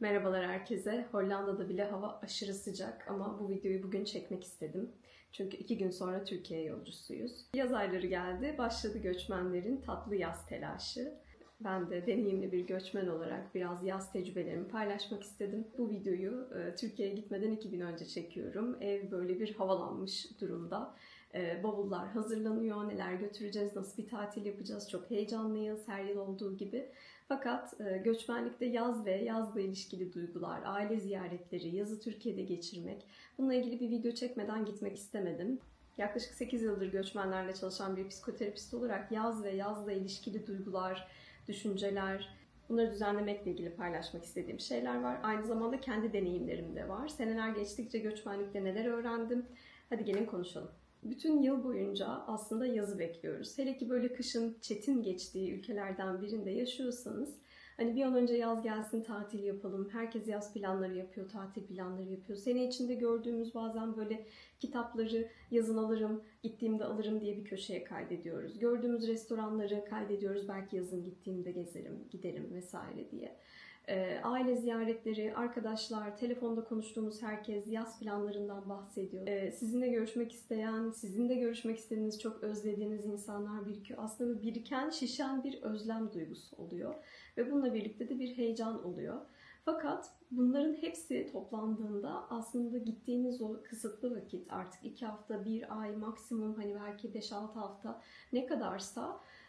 Merhabalar herkese. Hollanda'da bile hava aşırı sıcak ama bu videoyu bugün çekmek istedim. Çünkü iki gün sonra Türkiye yolcusuyuz. Yaz ayları geldi, başladı göçmenlerin tatlı yaz telaşı. Ben de deneyimli bir göçmen olarak biraz yaz tecrübelerimi paylaşmak istedim. Bu videoyu e, Türkiye'ye gitmeden iki gün önce çekiyorum. Ev böyle bir havalanmış durumda. E, bavullar hazırlanıyor, neler götüreceğiz, nasıl bir tatil yapacağız çok heyecanlıyız her yıl olduğu gibi. Fakat e, göçmenlikte yaz ve yazla ilişkili duygular, aile ziyaretleri, yazı Türkiye'de geçirmek bununla ilgili bir video çekmeden gitmek istemedim. Yaklaşık 8 yıldır göçmenlerle çalışan bir psikoterapist olarak yaz ve yazla ilişkili duygular, düşünceler, bunları düzenlemekle ilgili paylaşmak istediğim şeyler var. Aynı zamanda kendi deneyimlerim de var. Seneler geçtikçe göçmenlikte neler öğrendim? Hadi gelin konuşalım. Bütün yıl boyunca aslında yazı bekliyoruz. Hele ki böyle kışın çetin geçtiği ülkelerden birinde yaşıyorsanız hani bir an önce yaz gelsin tatil yapalım. Herkes yaz planları yapıyor, tatil planları yapıyor. Sene içinde gördüğümüz bazen böyle kitapları yazın alırım, gittiğimde alırım diye bir köşeye kaydediyoruz. Gördüğümüz restoranları kaydediyoruz. Belki yazın gittiğimde gezerim, giderim vesaire diye. E, aile ziyaretleri, arkadaşlar, telefonda konuştuğumuz herkes yaz planlarından bahsediyor. E, sizinle görüşmek isteyen, sizin de görüşmek istediğiniz, çok özlediğiniz insanlar birikiyor. Aslında biriken, şişen bir özlem duygusu oluyor. Ve bununla birlikte de bir heyecan oluyor. Fakat bunların hepsi toplandığında aslında gittiğiniz o kısıtlı vakit artık iki hafta, bir ay maksimum hani belki 5-6 hafta ne kadarsa ee,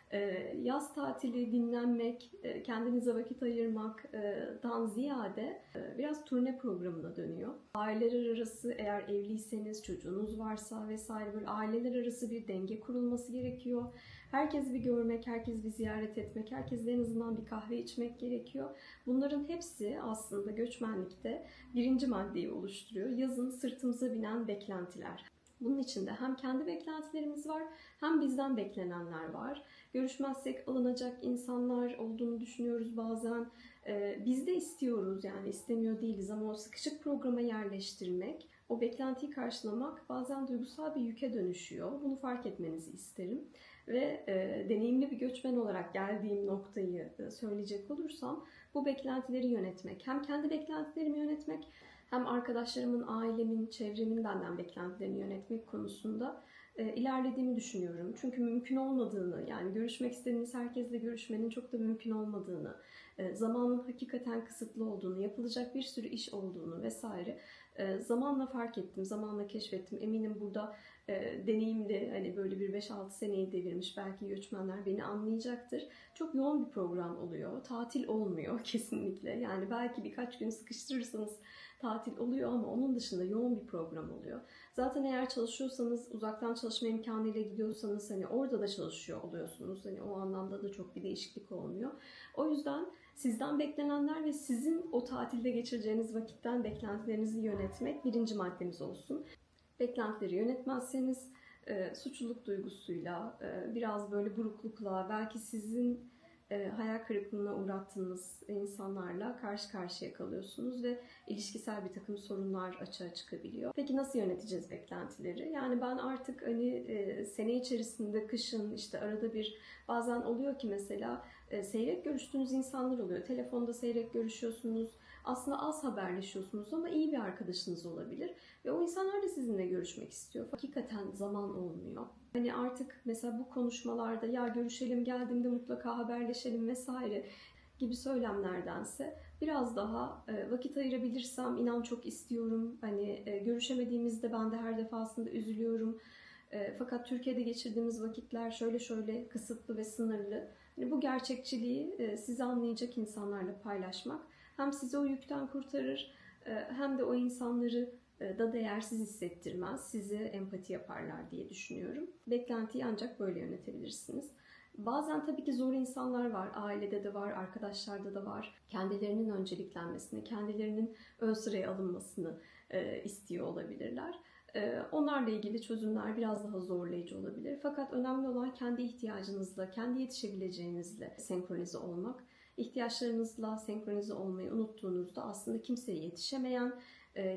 yaz tatili, dinlenmek, e, kendinize vakit ayırmaktan ziyade e, biraz turne programına dönüyor. Aileler arası eğer evliyseniz, çocuğunuz varsa vesaire böyle aileler arası bir denge kurulması gerekiyor. Herkes bir görmek, herkes bir ziyaret etmek, herkesle en azından bir kahve içmek gerekiyor. Bunların hepsi aslında göçmenlikte birinci maddeyi oluşturuyor. Yazın sırtımıza binen beklentiler. Bunun içinde hem kendi beklentilerimiz var hem bizden beklenenler var. Görüşmezsek alınacak insanlar olduğunu düşünüyoruz bazen. Ee, biz de istiyoruz yani istemiyor değiliz ama o sıkışık programa yerleştirmek, o beklentiyi karşılamak bazen duygusal bir yüke dönüşüyor. Bunu fark etmenizi isterim. Ve e, deneyimli bir göçmen olarak geldiğim noktayı söyleyecek olursam bu beklentileri yönetmek, hem kendi beklentilerimi yönetmek hem arkadaşlarımın, ailemin, çevremin benden beklentilerini yönetmek konusunda e, ilerlediğimi düşünüyorum. Çünkü mümkün olmadığını, yani görüşmek istediğiniz herkesle görüşmenin çok da mümkün olmadığını, e, zamanın hakikaten kısıtlı olduğunu, yapılacak bir sürü iş olduğunu vesaire e, zamanla fark ettim, zamanla keşfettim. Eminim burada e, deneyimli, hani böyle bir 5-6 seneyi devirmiş belki göçmenler beni anlayacaktır. Çok yoğun bir program oluyor. Tatil olmuyor kesinlikle. Yani belki birkaç gün sıkıştırırsanız tatil oluyor ama onun dışında yoğun bir program oluyor. Zaten eğer çalışıyorsanız, uzaktan çalışma imkanıyla gidiyorsanız hani orada da çalışıyor oluyorsunuz. Hani o anlamda da çok bir değişiklik olmuyor. O yüzden sizden beklenenler ve sizin o tatilde geçireceğiniz vakitten beklentilerinizi yönetmek birinci maddemiz olsun. Beklentileri yönetmezseniz e, suçluluk duygusuyla, e, biraz böyle buruklukla, belki sizin e, hayal kırıklığına uğrattığınız insanlarla karşı karşıya kalıyorsunuz ve ilişkisel bir takım sorunlar açığa çıkabiliyor. Peki nasıl yöneteceğiz beklentileri? Yani ben artık hani e, sene içerisinde kışın işte arada bir bazen oluyor ki mesela e, seyrek görüştüğünüz insanlar oluyor. Telefonda seyrek görüşüyorsunuz. Aslında az haberleşiyorsunuz ama iyi bir arkadaşınız olabilir. Ve o insanlar da sizinle görüşmek istiyor. Hakikaten zaman olmuyor. Hani artık mesela bu konuşmalarda ya görüşelim geldiğimde mutlaka haberleşelim vesaire gibi söylemlerdense biraz daha e, vakit ayırabilirsem inan çok istiyorum. Hani e, görüşemediğimizde ben de her defasında üzülüyorum. E, fakat Türkiye'de geçirdiğimiz vakitler şöyle şöyle kısıtlı ve sınırlı. Hani bu gerçekçiliği sizi anlayacak insanlarla paylaşmak hem sizi o yükten kurtarır hem de o insanları da değersiz hissettirmez, sizi empati yaparlar diye düşünüyorum. Beklentiyi ancak böyle yönetebilirsiniz. Bazen tabii ki zor insanlar var. Ailede de var, arkadaşlarda da var. Kendilerinin önceliklenmesini, kendilerinin ön sıraya alınmasını e, istiyor olabilirler. E, onlarla ilgili çözümler biraz daha zorlayıcı olabilir. Fakat önemli olan kendi ihtiyacınızla, kendi yetişebileceğinizle senkronize olmak. İhtiyaçlarınızla senkronize olmayı unuttuğunuzda aslında kimseye yetişemeyen,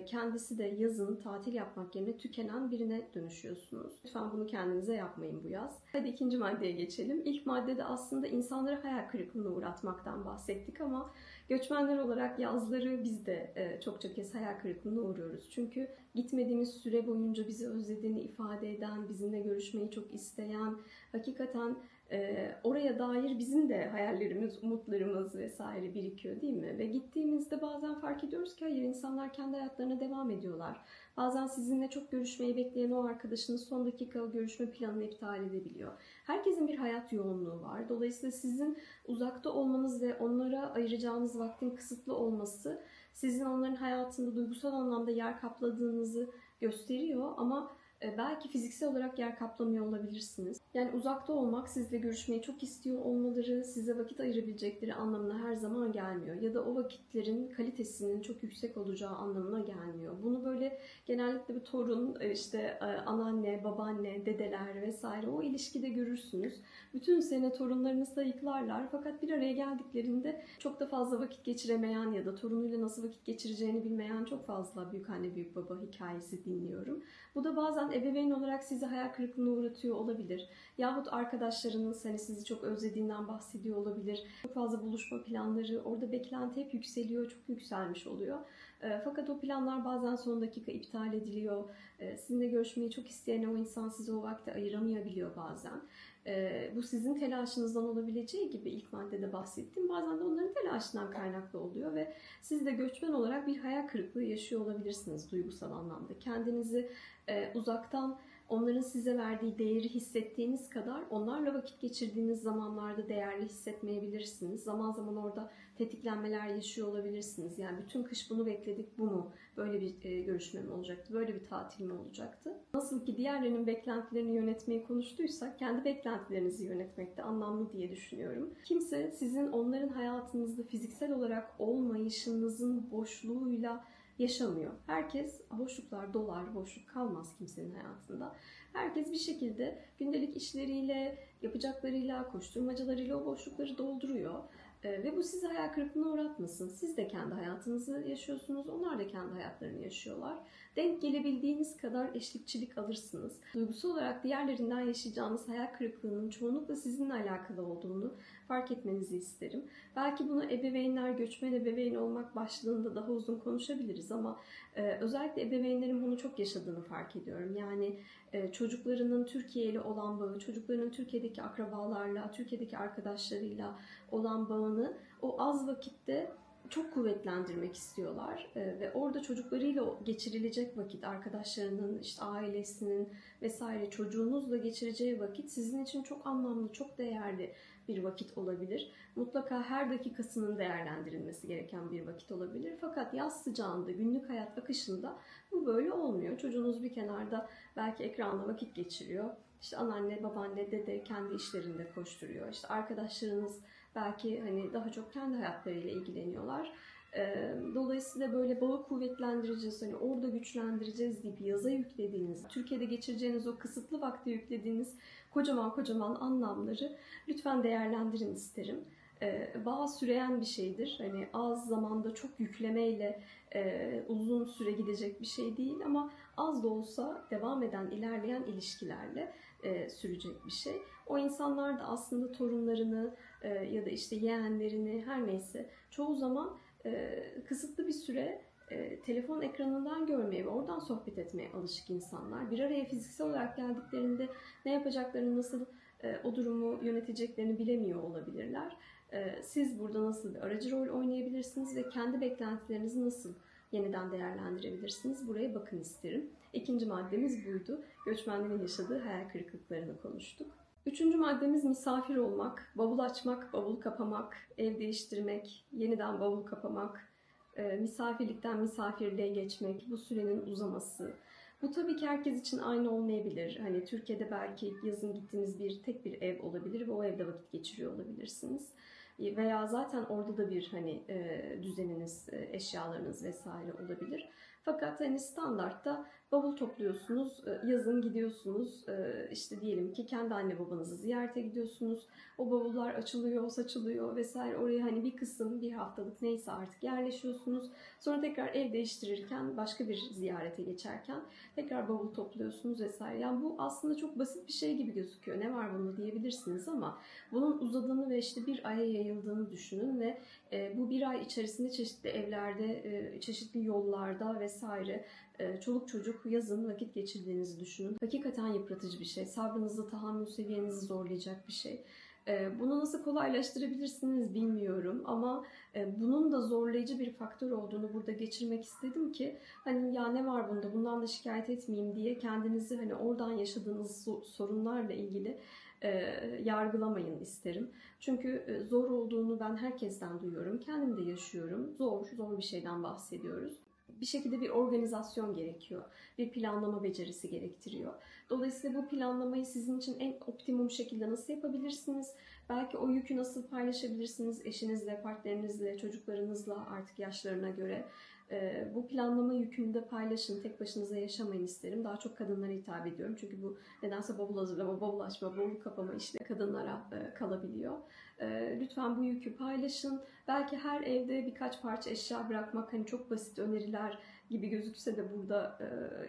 kendisi de yazın tatil yapmak yerine tükenen birine dönüşüyorsunuz. Lütfen bunu kendinize yapmayın bu yaz. Hadi ikinci maddeye geçelim. İlk maddede aslında insanları hayal kırıklığına uğratmaktan bahsettik ama Göçmenler olarak yazları biz de e, çokça kez hayal kırıklığına uğruyoruz. Çünkü gitmediğimiz süre boyunca bizi özlediğini ifade eden, bizimle görüşmeyi çok isteyen, hakikaten e, oraya dair bizim de hayallerimiz, umutlarımız vesaire birikiyor değil mi? Ve gittiğimizde bazen fark ediyoruz ki hayır insanlar kendi hayatlarına devam ediyorlar. Bazen sizinle çok görüşmeyi bekleyen o arkadaşınız son dakika görüşme planını iptal edebiliyor. Herkesin bir hayat yoğunluğu var. Dolayısıyla sizin uzakta olmanız ve onlara ayıracağınız vaktin kısıtlı olması sizin onların hayatında duygusal anlamda yer kapladığınızı gösteriyor ama e, belki fiziksel olarak yer kaplamıyor olabilirsiniz. Yani uzakta olmak sizle görüşmeyi çok istiyor olmaları, size vakit ayırabilecekleri anlamına her zaman gelmiyor. Ya da o vakitlerin kalitesinin çok yüksek olacağı anlamına gelmiyor. Bunu böyle genellikle bir torun, e, işte e, anneanne, babaanne, dedeler vesaire o ilişkide görürsünüz. Bütün sene torunlarını sayıklarlar fakat bir araya geldiklerinde çok da fazla vakit geçiremeyen ya da torunuyla nasıl vakit geçireceğini bilmeyen çok fazla büyük anne büyük baba hikayesi dinliyorum. Bu da bazen ebeveyn olarak sizi hayal kırıklığına uğratıyor olabilir. Yahut arkadaşlarınız hani sizi çok özlediğinden bahsediyor olabilir. Çok fazla buluşma planları, orada beklenti hep yükseliyor, çok yükselmiş oluyor. E, fakat o planlar bazen son dakika iptal ediliyor. E, sizinle görüşmeyi çok isteyen o insan size o vakti ayıramayabiliyor bazen. E, bu sizin telaşınızdan olabileceği gibi ilk maddede bahsettim. Bazen de onların telaşından kaynaklı oluyor ve siz de göçmen olarak bir hayal kırıklığı yaşıyor olabilirsiniz duygusal anlamda. Kendinizi e, uzaktan onların size verdiği değeri hissettiğiniz kadar onlarla vakit geçirdiğiniz zamanlarda değerli hissetmeyebilirsiniz. Zaman zaman orada tetiklenmeler yaşıyor olabilirsiniz. Yani bütün kış bunu bekledik, bu mu? Böyle bir e, görüşme mi olacaktı? Böyle bir tatil mi olacaktı? Nasıl ki diğerlerinin beklentilerini yönetmeyi konuştuysak, kendi beklentilerinizi yönetmek de anlamlı diye düşünüyorum. Kimse sizin onların hayatınızda fiziksel olarak olmayışınızın boşluğuyla yaşamıyor. Herkes boşluklar dolar, boşluk kalmaz kimsenin hayatında. Herkes bir şekilde gündelik işleriyle, yapacaklarıyla, koşturmacalarıyla o boşlukları dolduruyor. Ee, ve bu sizi hayal kırıklığına uğratmasın. Siz de kendi hayatınızı yaşıyorsunuz, onlar da kendi hayatlarını yaşıyorlar. Denk gelebildiğiniz kadar eşlikçilik alırsınız. Duygusal olarak diğerlerinden yaşayacağınız hayal kırıklığının çoğunlukla sizinle alakalı olduğunu fark etmenizi isterim. Belki bunu ebeveynler, göçmen ebeveyn olmak başlığında daha uzun konuşabiliriz ama e, özellikle ebeveynlerin bunu çok yaşadığını fark ediyorum. Yani e, çocuklarının Türkiye ile olan bağı, çocuklarının Türkiye'deki akrabalarla, Türkiye'deki arkadaşlarıyla olan bağını o az vakitte çok kuvvetlendirmek istiyorlar ee, ve orada çocuklarıyla geçirilecek vakit, arkadaşlarının, işte ailesinin vesaire çocuğunuzla geçireceği vakit sizin için çok anlamlı, çok değerli bir vakit olabilir. Mutlaka her dakikasının değerlendirilmesi gereken bir vakit olabilir. Fakat yaz sıcağında, günlük hayat akışında bu böyle olmuyor. Çocuğunuz bir kenarda belki ekranda vakit geçiriyor. İşte anneanne, babaanne, dede kendi işlerinde koşturuyor. İşte arkadaşlarınız belki hani daha çok kendi hayatlarıyla ilgileniyorlar. Dolayısıyla böyle bağı kuvvetlendireceğiz, hani orada güçlendireceğiz deyip yaza yüklediğiniz, Türkiye'de geçireceğiniz o kısıtlı vakti yüklediğiniz kocaman kocaman anlamları lütfen değerlendirin isterim. Bağ süreyen bir şeydir. Hani az zamanda çok yüklemeyle uzun süre gidecek bir şey değil ama az da olsa devam eden, ilerleyen ilişkilerle sürecek bir şey. O insanlar da aslında torunlarını ya da işte yeğenlerini her neyse çoğu zaman kısıtlı bir süre telefon ekranından görmeye ve oradan sohbet etmeye alışık insanlar. Bir araya fiziksel olarak geldiklerinde ne yapacaklarını, nasıl o durumu yöneteceklerini bilemiyor olabilirler. Siz burada nasıl bir aracı rol oynayabilirsiniz ve kendi beklentilerinizi nasıl yeniden değerlendirebilirsiniz? Buraya bakın isterim. İkinci maddemiz buydu. Göçmenlerin yaşadığı hayal kırıklıklarını konuştuk. Üçüncü maddemiz misafir olmak, bavul açmak, bavul kapamak, ev değiştirmek, yeniden bavul kapamak, e, misafirlikten misafirliğe geçmek, bu sürenin uzaması. Bu tabii ki herkes için aynı olmayabilir. Hani Türkiye'de belki yazın gittiğiniz bir tek bir ev olabilir ve o evde vakit geçiriyor olabilirsiniz. E, veya zaten orada da bir hani e, düzeniniz, eşyalarınız vesaire olabilir. Fakat hani standartta bavul topluyorsunuz, e, yazın gidiyorsunuz, e, işte diyelim ki kendi anne babanızı ziyarete gidiyorsunuz. O bavullar açılıyor, saçılıyor vesaire. Oraya hani bir kısım, bir haftalık neyse artık yerleşiyorsunuz. Sonra tekrar ev değiştirirken, başka bir ziyarete geçerken tekrar bavul topluyorsunuz vesaire. Yani bu aslında çok basit bir şey gibi gözüküyor. Ne var bunda diyebilirsiniz ama bunun uzadığını ve işte bir aya yayıldığını düşünün ve e, bu bir ay içerisinde çeşitli evlerde, çeşitli yollarda vesaire çoluk çocuk yazın vakit geçirdiğinizi düşünün. Hakikaten yıpratıcı bir şey. Sabrınızı, tahammül seviyenizi zorlayacak bir şey. E, Bunu nasıl kolaylaştırabilirsiniz bilmiyorum ama e, bunun da zorlayıcı bir faktör olduğunu burada geçirmek istedim ki hani ya ne var bunda bundan da şikayet etmeyeyim diye kendinizi hani oradan yaşadığınız so- sorunlarla ilgili e, yargılamayın isterim. Çünkü e, zor olduğunu ben herkesten duyuyorum. Kendim de yaşıyorum. Zor, zor bir şeyden bahsediyoruz. Bir şekilde bir organizasyon gerekiyor. Bir planlama becerisi gerektiriyor. Dolayısıyla bu planlamayı sizin için en optimum şekilde nasıl yapabilirsiniz? Belki o yükü nasıl paylaşabilirsiniz eşinizle, partnerinizle, çocuklarınızla artık yaşlarına göre. Ee, bu planlama yükünü de paylaşın. Tek başınıza yaşamayın isterim. Daha çok kadınlara hitap ediyorum. Çünkü bu nedense bavul hazırlama, bavul açma, bavul kapama işleri kadınlara e, kalabiliyor. E, lütfen bu yükü paylaşın. Belki her evde birkaç parça eşya bırakmak hani çok basit öneriler gibi gözükse de burada e,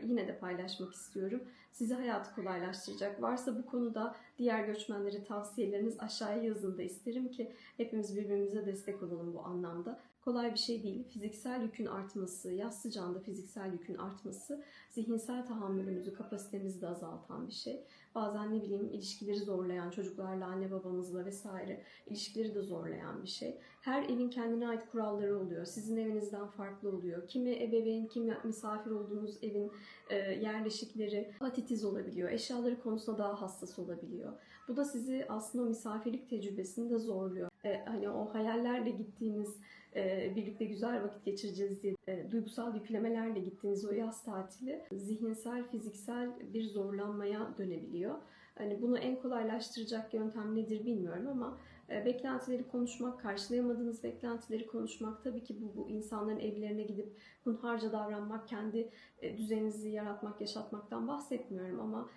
yine de paylaşmak istiyorum. Size hayatı kolaylaştıracak. Varsa bu konuda diğer göçmenlere tavsiyeleriniz aşağıya yazın da isterim ki hepimiz birbirimize destek olalım bu anlamda. Kolay bir şey değil. Fiziksel yükün artması, yaz sıcağında fiziksel yükün artması zihinsel tahammülümüzü, kapasitemizi de azaltan bir şey. Bazen ne bileyim ilişkileri zorlayan, çocuklarla, anne babamızla vesaire ilişkileri de zorlayan bir şey. Her evin kendine ait kuralları oluyor. Sizin evinizden farklı oluyor. Kimi ebeveyn, kimi misafir olduğunuz evin e, yerleşikleri daha titiz olabiliyor. Eşyaları konusunda daha hassas olabiliyor. Bu da sizi aslında o misafirlik tecrübesini de zorluyor. E, hani o hayallerle gittiğiniz, e, birlikte güzel vakit geçireceğiz diye e, duygusal yüklemelerle gittiğiniz o yaz tatili zihinsel, fiziksel bir zorlanmaya dönebiliyor. Hani bunu en kolaylaştıracak yöntem nedir bilmiyorum ama e, beklentileri konuşmak, karşılayamadığınız beklentileri konuşmak, tabii ki bu, bu insanların evlerine gidip hunharca davranmak, kendi e, düzeninizi yaratmak, yaşatmaktan bahsetmiyorum ama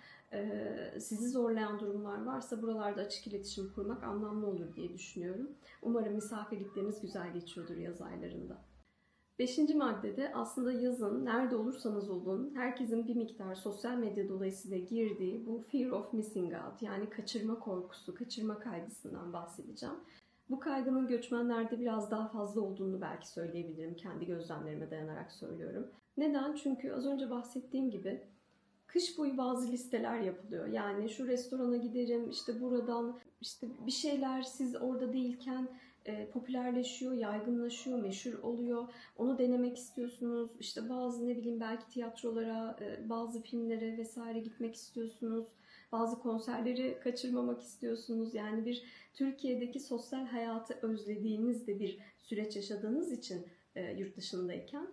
sizi zorlayan durumlar varsa buralarda açık iletişim kurmak anlamlı olur diye düşünüyorum. Umarım misafirlikleriniz güzel geçiyordur yaz aylarında. Beşinci maddede aslında yazın nerede olursanız olun herkesin bir miktar sosyal medya dolayısıyla girdiği bu fear of missing out yani kaçırma korkusu, kaçırma kaygısından bahsedeceğim. Bu kaygının göçmenlerde biraz daha fazla olduğunu belki söyleyebilirim. Kendi gözlemlerime dayanarak söylüyorum. Neden? Çünkü az önce bahsettiğim gibi kış boyu bazı listeler yapılıyor. Yani şu restorana giderim, işte buradan işte bir şeyler siz orada değilken e, popülerleşiyor, yaygınlaşıyor, meşhur oluyor. Onu denemek istiyorsunuz. İşte bazı ne bileyim belki tiyatrolara, e, bazı filmlere vesaire gitmek istiyorsunuz. Bazı konserleri kaçırmamak istiyorsunuz. Yani bir Türkiye'deki sosyal hayatı özlediğiniz de bir süreç yaşadığınız için e, yurt dışındayken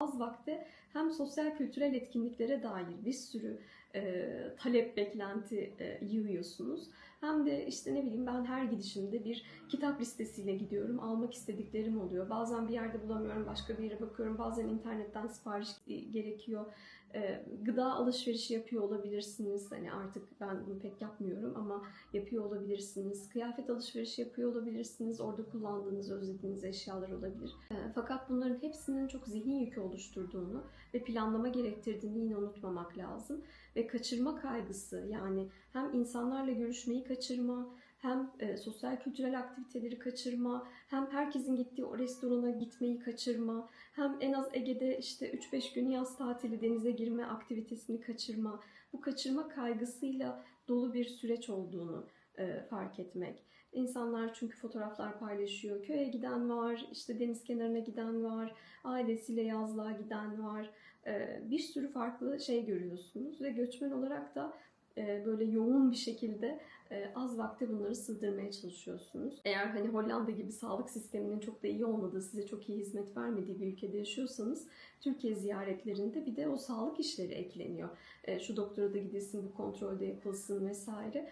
az vakte hem sosyal kültürel etkinliklere dair bir sürü e, talep, beklenti e, yığıyorsunuz. Hem de işte ne bileyim ben her gidişimde bir kitap listesiyle gidiyorum. Almak istediklerim oluyor. Bazen bir yerde bulamıyorum, başka bir yere bakıyorum. Bazen internetten sipariş e, gerekiyor. E, gıda alışverişi yapıyor olabilirsiniz. Hani artık ben bunu pek yapmıyorum ama yapıyor olabilirsiniz. Kıyafet alışverişi yapıyor olabilirsiniz. Orada kullandığınız, özlediğiniz eşyalar olabilir. E, fakat bunların hepsinin çok zihin yükü oluşturduğunu ve planlama gerektirdiğini yine unutmamak lazım. Ve kaçırma kaygısı yani hem insanlarla görüşmeyi kaçırma, hem e, sosyal kültürel aktiviteleri kaçırma, hem herkesin gittiği o restorana gitmeyi kaçırma, hem en az Ege'de işte 3-5 gün yaz tatili denize girme aktivitesini kaçırma. Bu kaçırma kaygısıyla dolu bir süreç olduğunu e, fark etmek. İnsanlar çünkü fotoğraflar paylaşıyor. Köye giden var, işte deniz kenarına giden var, ailesiyle yazlığa giden var. E, bir sürü farklı şey görüyorsunuz ve göçmen olarak da böyle yoğun bir şekilde e, az vakte bunları sığdırmaya çalışıyorsunuz. Eğer hani Hollanda gibi sağlık sisteminin çok da iyi olmadığı, size çok iyi hizmet vermediği bir ülkede yaşıyorsanız Türkiye ziyaretlerinde bir de o sağlık işleri ekleniyor. E, şu doktora da gidilsin, bu kontrolde yapılsın vesaire.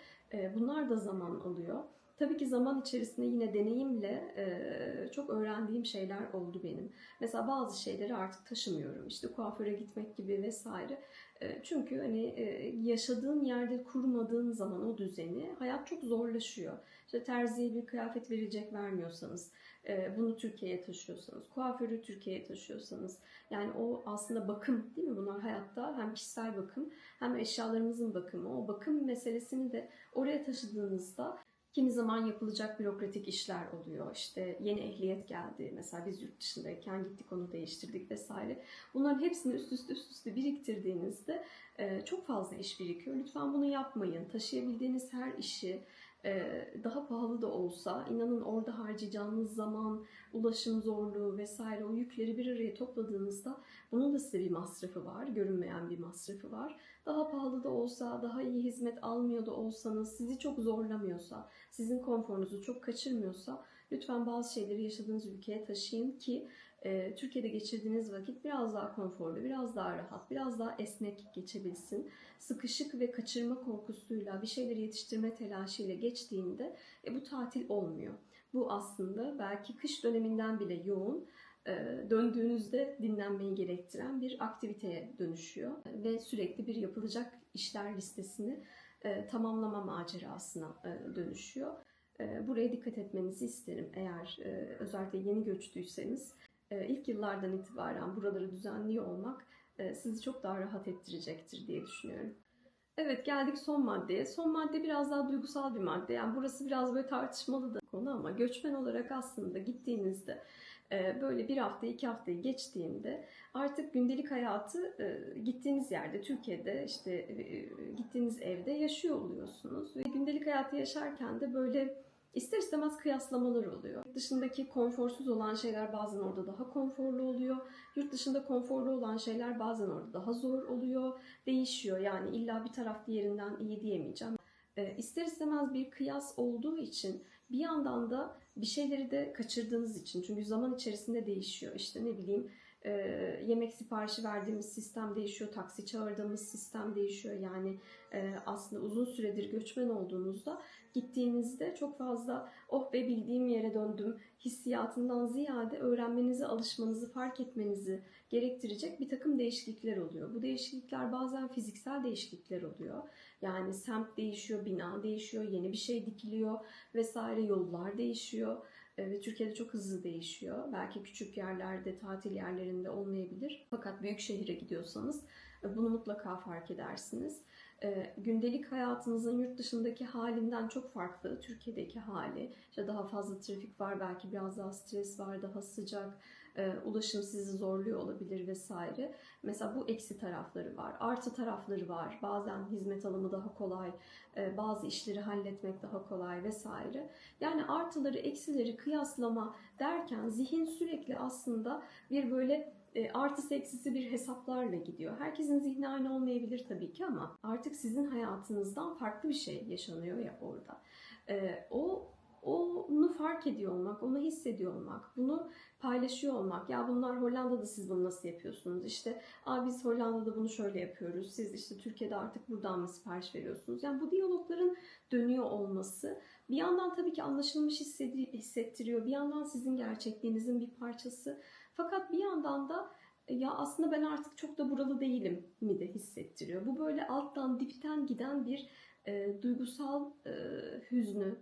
Bunlar da zaman alıyor. Tabii ki zaman içerisinde yine deneyimle e, çok öğrendiğim şeyler oldu benim. Mesela bazı şeyleri artık taşımıyorum. İşte kuaföre gitmek gibi vesaire. E, çünkü hani e, yaşadığın yerde kurmadığın zaman o düzeni hayat çok zorlaşıyor. İşte terziye bir kıyafet verecek vermiyorsanız, e, bunu Türkiye'ye taşıyorsanız, kuaförü Türkiye'ye taşıyorsanız, yani o aslında bakım değil mi bunlar hayatta hem kişisel bakım hem eşyalarımızın bakımı. O bakım meselesini de oraya taşıdığınızda kimi zaman yapılacak bürokratik işler oluyor. İşte yeni ehliyet geldi. Mesela biz yurt dışındayken gittik onu değiştirdik vesaire. Bunların hepsini üst üste üst üste biriktirdiğinizde çok fazla iş birikiyor. Lütfen bunu yapmayın. Taşıyabildiğiniz her işi daha pahalı da olsa inanın orada harcayacağınız zaman, ulaşım zorluğu vesaire o yükleri bir araya topladığınızda bunun da size bir masrafı var. Görünmeyen bir masrafı var. Daha pahalı da olsa, daha iyi hizmet almıyor da olsanız, sizi çok zorlamıyorsa, sizin konforunuzu çok kaçırmıyorsa lütfen bazı şeyleri yaşadığınız ülkeye taşıyın ki e, Türkiye'de geçirdiğiniz vakit biraz daha konforlu, biraz daha rahat, biraz daha esnek geçebilsin. Sıkışık ve kaçırma korkusuyla bir şeyleri yetiştirme telaşıyla geçtiğinde e, bu tatil olmuyor. Bu aslında belki kış döneminden bile yoğun e, döndüğünüzde dinlenmeyi gerektiren bir aktiviteye dönüşüyor ve sürekli bir yapılacak işler listesini e, tamamlama macerasına e, dönüşüyor. Buraya dikkat etmenizi isterim. Eğer özellikle yeni göçtüyseniz ilk yıllardan itibaren buraları düzenliyor olmak e, sizi çok daha rahat ettirecektir diye düşünüyorum. Evet geldik son maddeye. Son madde biraz daha duygusal bir madde. Yani burası biraz böyle tartışmalı da konu ama göçmen olarak aslında gittiğinizde e, böyle bir hafta iki haftayı geçtiğinde artık gündelik hayatı e, gittiğiniz yerde Türkiye'de işte e, gittiğiniz evde yaşıyor oluyorsunuz ve gündelik hayatı yaşarken de böyle ister istemez kıyaslamalar oluyor. Yurt dışındaki konforsuz olan şeyler bazen orada daha konforlu oluyor. Yurt dışında konforlu olan şeyler bazen orada daha zor oluyor. Değişiyor yani illa bir taraf diğerinden iyi diyemeyeceğim. E, ister istemez bir kıyas olduğu için bir yandan da bir şeyleri de kaçırdığınız için çünkü zaman içerisinde değişiyor. İşte ne bileyim e, yemek siparişi verdiğimiz sistem değişiyor, taksi çağırdığımız sistem değişiyor. Yani e, aslında uzun süredir göçmen olduğunuzda gittiğinizde çok fazla oh be bildiğim yere döndüm hissiyatından ziyade öğrenmenizi, alışmanızı, fark etmenizi gerektirecek bir takım değişiklikler oluyor. Bu değişiklikler bazen fiziksel değişiklikler oluyor. Yani semt değişiyor, bina değişiyor, yeni bir şey dikiliyor vesaire yollar değişiyor. E, Ve Türkiye'de çok hızlı değişiyor. Belki küçük yerlerde, tatil yerlerinde olmayabilir. Fakat büyük şehire gidiyorsanız e, bunu mutlaka fark edersiniz. E, Gündelik hayatınızın yurt dışındaki halinden çok farklı. Türkiye'deki hali. İşte daha fazla trafik var, belki biraz daha stres var, daha sıcak, e, ulaşım sizi zorluyor olabilir vesaire. Mesela bu eksi tarafları var. Artı tarafları var. Bazen hizmet alımı daha kolay, e, bazı işleri halletmek daha kolay vesaire. Yani artıları, eksileri kıyaslama derken zihin sürekli aslında bir böyle e, artısı eksisi bir hesaplarla gidiyor. Herkesin zihni aynı olmayabilir tabii ki ama artık sizin hayatınızdan farklı bir şey yaşanıyor ya orada. E, o onu fark ediyor olmak, onu hissediyor olmak, bunu paylaşıyor olmak. Ya bunlar Hollanda'da siz bunu nasıl yapıyorsunuz? İşte Aa, biz Hollanda'da bunu şöyle yapıyoruz. Siz işte Türkiye'de artık buradan mı sipariş veriyorsunuz? Yani bu diyalogların dönüyor olması bir yandan tabii ki anlaşılmış hissettiriyor. Bir yandan sizin gerçekliğinizin bir parçası. Fakat bir yandan da ya aslında ben artık çok da buralı değilim mi de hissettiriyor. Bu böyle alttan dipten giden bir e, duygusal e, hüznü,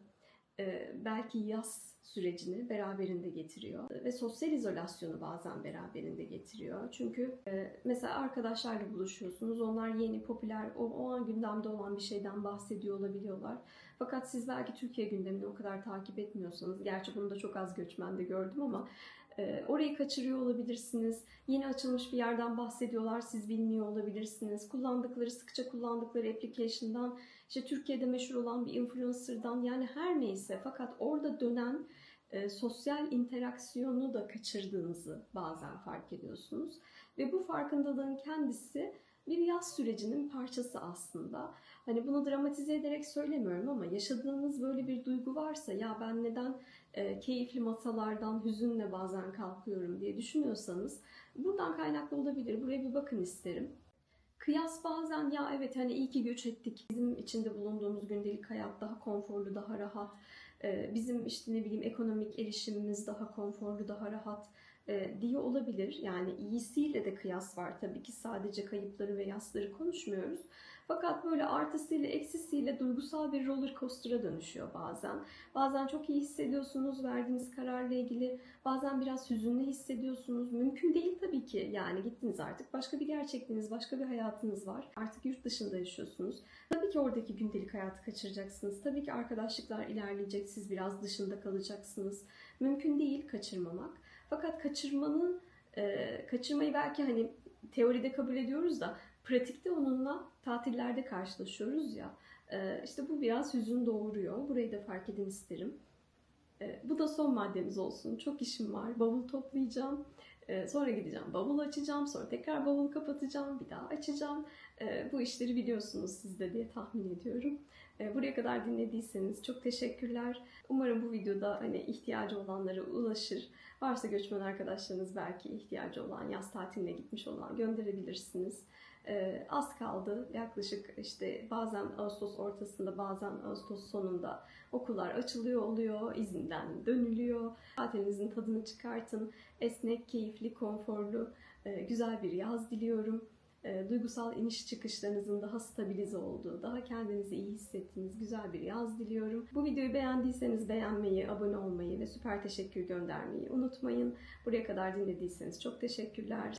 belki yaz sürecini beraberinde getiriyor ve sosyal izolasyonu bazen beraberinde getiriyor. Çünkü e, mesela arkadaşlarla buluşuyorsunuz, onlar yeni, popüler, o, o an gündemde olan bir şeyden bahsediyor olabiliyorlar. Fakat siz belki Türkiye gündemini o kadar takip etmiyorsanız, gerçi bunu da çok az göçmende gördüm ama e, orayı kaçırıyor olabilirsiniz. Yeni açılmış bir yerden bahsediyorlar, siz bilmiyor olabilirsiniz. Kullandıkları, sıkça kullandıkları application'dan, işte Türkiye'de meşhur olan bir influencer'dan yani her neyse fakat orada dönen e, sosyal interaksiyonu da kaçırdığınızı bazen fark ediyorsunuz. Ve bu farkındalığın kendisi bir yaz sürecinin parçası aslında. Hani bunu dramatize ederek söylemiyorum ama yaşadığınız böyle bir duygu varsa ya ben neden e, keyifli masalardan hüzünle bazen kalkıyorum diye düşünüyorsanız buradan kaynaklı olabilir. Buraya bir bakın isterim. Kıyas bazen ya evet hani iyi ki göç ettik. Bizim içinde bulunduğumuz gündelik hayat daha konforlu, daha rahat. e, bizim işte ne bileyim ekonomik erişimimiz daha konforlu, daha rahat e, diye olabilir. Yani iyisiyle de kıyas var tabii ki sadece kayıpları ve yasları konuşmuyoruz. Fakat böyle artısıyla eksisiyle duygusal bir roller coaster'a dönüşüyor bazen. Bazen çok iyi hissediyorsunuz verdiğiniz kararla ilgili. Bazen biraz hüzünlü hissediyorsunuz. Mümkün değil tabii ki. Yani gittiniz artık. Başka bir gerçekliğiniz, başka bir hayatınız var. Artık yurt dışında yaşıyorsunuz. Tabii ki oradaki gündelik hayatı kaçıracaksınız. Tabii ki arkadaşlıklar ilerleyecek. Siz biraz dışında kalacaksınız. Mümkün değil kaçırmamak. Fakat kaçırmanın, kaçırmayı belki hani teoride kabul ediyoruz da pratikte onunla tatillerde karşılaşıyoruz ya. E, işte bu biraz hüzün doğuruyor. Burayı da fark edin isterim. E, bu da son maddemiz olsun. Çok işim var. Bavul toplayacağım. E, sonra gideceğim. Bavul açacağım. Sonra tekrar bavul kapatacağım. Bir daha açacağım. Bu işleri biliyorsunuz siz de diye tahmin ediyorum. Buraya kadar dinlediyseniz çok teşekkürler. Umarım bu videoda hani ihtiyacı olanlara ulaşır. Varsa göçmen arkadaşlarınız belki ihtiyacı olan, yaz tatiline gitmiş olan gönderebilirsiniz. Ee, az kaldı. Yaklaşık işte bazen Ağustos ortasında bazen Ağustos sonunda okullar açılıyor oluyor. izinden dönülüyor. Tatilinizin tadını çıkartın. Esnek, keyifli, konforlu, e, güzel bir yaz diliyorum. E, duygusal iniş çıkışlarınızın daha stabilize olduğu, daha kendinizi iyi hissettiğiniz güzel bir yaz diliyorum. Bu videoyu beğendiyseniz beğenmeyi, abone olmayı ve süper teşekkür göndermeyi unutmayın. Buraya kadar dinlediyseniz çok teşekkürler.